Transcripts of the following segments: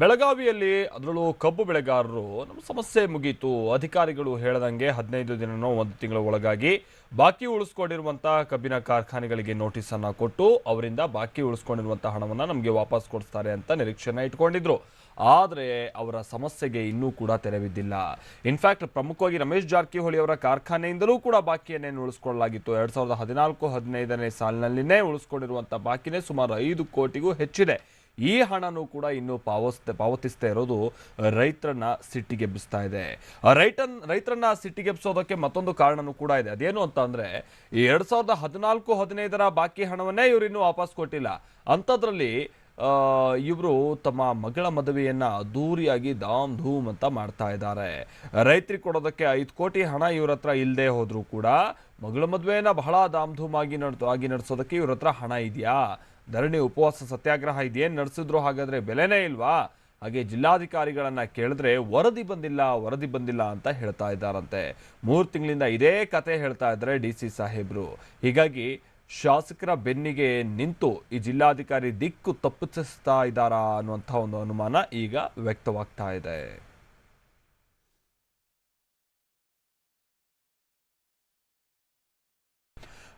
ಬೆಳಗಾವಿಯಲ್ಲಿ ಅದರಲ್ಲೂ ಕಬ್ಬು ಬೆಳೆಗಾರರು, ನಮ್ಮ ಸಮಸ್ಯೆ ಮುಗೀತು. ಅಧಿಕಾರಿಗಳು ಹೇಳದಂಗೆ ಹದಿನೈದು ದಿನನೋ ಒಂದು ತಿಂಗಳ ಒಳಗಾಗಿ ಬಾಕಿ ಉಳಿಸ್ಕೊಂಡಿರುವಂಥ ಕಬ್ಬಿನ ಕಾರ್ಖಾನೆಗಳಿಗೆ ನೋಟಿಸ್ ಅನ್ನ ಕೊಟ್ಟು ಅವರಿಂದ ಬಾಕಿ ಉಳಿಸ್ಕೊಂಡಿರುವಂಥ ಹಣವನ್ನು ನಮಗೆ ವಾಪಸ್ ಕೊಡಿಸ್ತಾರೆ ಅಂತ ನಿರೀಕ್ಷೆಯನ್ನ ಇಟ್ಕೊಂಡಿದ್ರು. ಆದರೆ ಅವರ ಸಮಸ್ಯೆಗೆ ಇನ್ನೂ ಕೂಡ ತೆರೆವಿದ್ದಿಲ್ಲ. ಇನ್ಫ್ಯಾಕ್ಟ್ ಪ್ರಮುಖವಾಗಿ ರಮೇಶ್ ಜಾರಕಿಹೊಳಿ ಅವರ ಕಾರ್ಖಾನೆಯಿಂದಲೂ ಕೂಡ ಬಾಕಿಯನ್ನೇನು ಉಳಿಸ್ಕೊಳ್ಳಲಾಗಿತ್ತು. ಎರಡ್ ಸಾವಿರದ ಹದಿನಾಲ್ಕು, ಹದಿನೈದನೇ ಸಾಲಿನಲ್ಲಿನೇ ಉಳಿಸ್ಕೊಂಡಿರುವಂಥ ಬಾಕಿನೇ ಸುಮಾರು ಐದು ಕೋಟಿಗೂ ಹೆಚ್ಚಿದೆ. ಈ ಹಣನೂ ಕೂಡ ಇನ್ನೂ ಪಾವಸ್ ಪಾವತಿಸ್ತಾ ಇರೋದು ರೈತರನ್ನ ಸಿಟ್ಟಿಗೆಬ್ಬಿಸ್ತಾ ಇದೆ. ರೈತನ್ ರೈತರನ್ನ ಸಿಟ್ಟಿಗೆಬ್ಸೋದಕ್ಕೆ ಮತ್ತೊಂದು ಕಾರಣನೂ ಕೂಡ ಇದೆ. ಅದೇನು ಅಂತ ಅಂದ್ರೆ ಎರಡ್ ಸಾವಿರದ ಹದಿನಾಲ್ಕು, ಹದಿನೈದರ ಬಾಕಿ ಹಣವನ್ನೇ ಇವರು ಇನ್ನೂ ವಾಪಸ್ ಕೊಟ್ಟಿಲ್ಲ. ಅಂಥದ್ರಲ್ಲಿ ಇವರು ತಮ್ಮ ಮಗಳ ಮದುವೆಯನ್ನ ಅದ್ದೂರಿಯಾಗಿ ಧಾಮ್ ಧೂಮ್ ಅಂತ ಮಾಡ್ತಾ ಇದ್ದಾರೆ. ರೈತರಿಗೆ ಕೊಡೋದಕ್ಕೆ ಐದು ಕೋಟಿ ಹಣ ಇವ್ರ ಹತ್ರ ಇಲ್ಲದೆ ಹೋದರೂ ಕೂಡ ಮಗಳ ಮದುವೆಯನ್ನ ಬಹಳ ಧಾಮ್ ಧೂಮ್ ಆಗಿ ನಡ್ ಆಗಿ ನಡೆಸೋದಕ್ಕೆ ಇವ್ರ ಹತ್ರ ಹಣ ಇದೆಯಾ? ಧರಣಿ ಉಪವಾಸ ಸತ್ಯಾಗ್ರಹ ಇದೇನು ನಡೆಸಿದ್ರು ಹಾಗಾದರೆ ಬೆಲೆನೇ ಇಲ್ವಾ? ಹಾಗೆ ಜಿಲ್ಲಾಧಿಕಾರಿಗಳನ್ನು ಕೇಳಿದ್ರೆ ವರದಿ ಬಂದಿಲ್ಲ ವರದಿ ಬಂದಿಲ್ಲ ಅಂತ ಹೇಳ್ತಾ ಇದ್ದಾರಂತೆ. ಮೂರು ತಿಂಗಳಿಂದ ಇದೇ ಕತೆ ಹೇಳ್ತಾ ಇದ್ದಾರೆ ಡಿ ಸಿ ಸಾಹೇಬರು. ಹೀಗಾಗಿ ಶಾಸಕರ ಬೆನ್ನಿಗೆ ನಿಂತು ಈ ಜಿಲ್ಲಾಧಿಕಾರಿ ದಿಕ್ಕು ತಪ್ಪಿಸ್ತಾ ಇದ್ದಾರಾ ಅನ್ನುವಂಥ ಒಂದು ಅನುಮಾನ ಈಗ ವ್ಯಕ್ತವಾಗ್ತಾ ಇದೆ.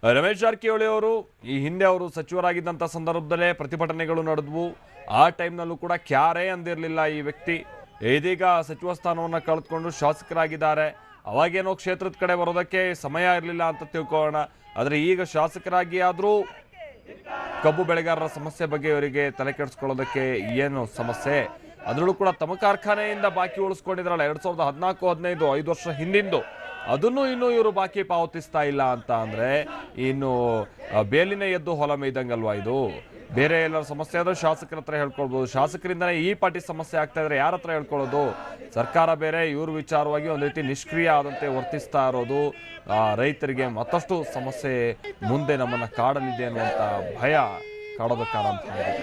ರಮೇಶ್ ಜಾರಕಿಹೊಳಿ ಅವರು, ಈ ಹಿಂದೆ ಅವರು ಸಚಿವರಾಗಿದ್ದಂಥ ಸಂದರ್ಭದಲ್ಲೇ ಪ್ರತಿಭಟನೆಗಳು ನಡೆದವು. ಆ ಟೈಮ್ನಲ್ಲೂ ಕೂಡ ಕ್ಯಾರೇ ಅಂದಿರಲಿಲ್ಲ ಈ ವ್ಯಕ್ತಿ. ಇದೀಗ ಸಚಿವ ಸ್ಥಾನವನ್ನು ಕಳೆದುಕೊಂಡು ಶಾಸಕರಾಗಿದ್ದಾರೆ. ಅವಾಗೇನೋ ಕ್ಷೇತ್ರದ ಕಡೆ ಬರೋದಕ್ಕೆ ಸಮಯ ಇರಲಿಲ್ಲ ಅಂತ ತಿಳ್ಕೊಳ್ಳೋಣ. ಆದರೆ ಈಗ ಶಾಸಕರಾಗಿ ಆದರೂ ಕಬ್ಬು ಬೆಳೆಗಾರರ ಸಮಸ್ಯೆ ಬಗ್ಗೆ ಇವರಿಗೆ ತಲೆ ಕೆಡಿಸ್ಕೊಳ್ಳೋದಕ್ಕೆ ಏನು ಸಮಸ್ಯೆ? ಅದರಲ್ಲೂ ಕೂಡ ತಮ್ಮ ಕಾರ್ಖಾನೆಯಿಂದ ಬಾಕಿ ಉಳಿಸ್ಕೊಂಡಿದ್ರಲ್ಲ, ಎರಡು ಸಾವಿರದ ಹದಿನಾಲ್ಕು, ಹದಿನೈದು, ಐದು ವರ್ಷ ಹಿಂದಿಂದು. ಅದನ್ನು ಇನ್ನು ಇವರು ಬಾಕಿ ಪಾವತಿಸ್ತಾ ಇಲ್ಲ ಅಂತ ಅಂದರೆ ಇನ್ನು ಬೇಲಿನ ಎದ್ದು ಹೊಲ ಮೇಯ್ದಂಗಲ್ವಾ ಇದು? ಬೇರೆ ಎಲ್ಲರ ಸಮಸ್ಯೆ ಆದರೂ ಶಾಸಕರ ಹತ್ರ ಹೇಳ್ಕೊಳ್ಬೋದು. ಶಾಸಕರಿಂದನೇ ಈ ಪಾರ್ಟಿ ಸಮಸ್ಯೆ ಆಗ್ತಾ ಇದ್ರೆ ಯಾರ ಹತ್ರ ಹೇಳ್ಕೊಳ್ಳೋದು? ಸರ್ಕಾರ ಬೇರೆ, ಇವ್ರ ವಿಚಾರವಾಗಿ ಒಂದು ರೀತಿ ನಿಷ್ಕ್ರಿಯ ಆದಂತೆ ವರ್ತಿಸ್ತಾ ಇರೋದು ರೈತರಿಗೆ ಮತ್ತಷ್ಟು ಸಮಸ್ಯೆ ಮುಂದೆ ನಮ್ಮನ್ನ ಕಾಡಲಿದೆ ಅನ್ನುವಂಥ ಭಯ ಕಾಡೋದಕ್ಕೆ ಆಗಿದೆ.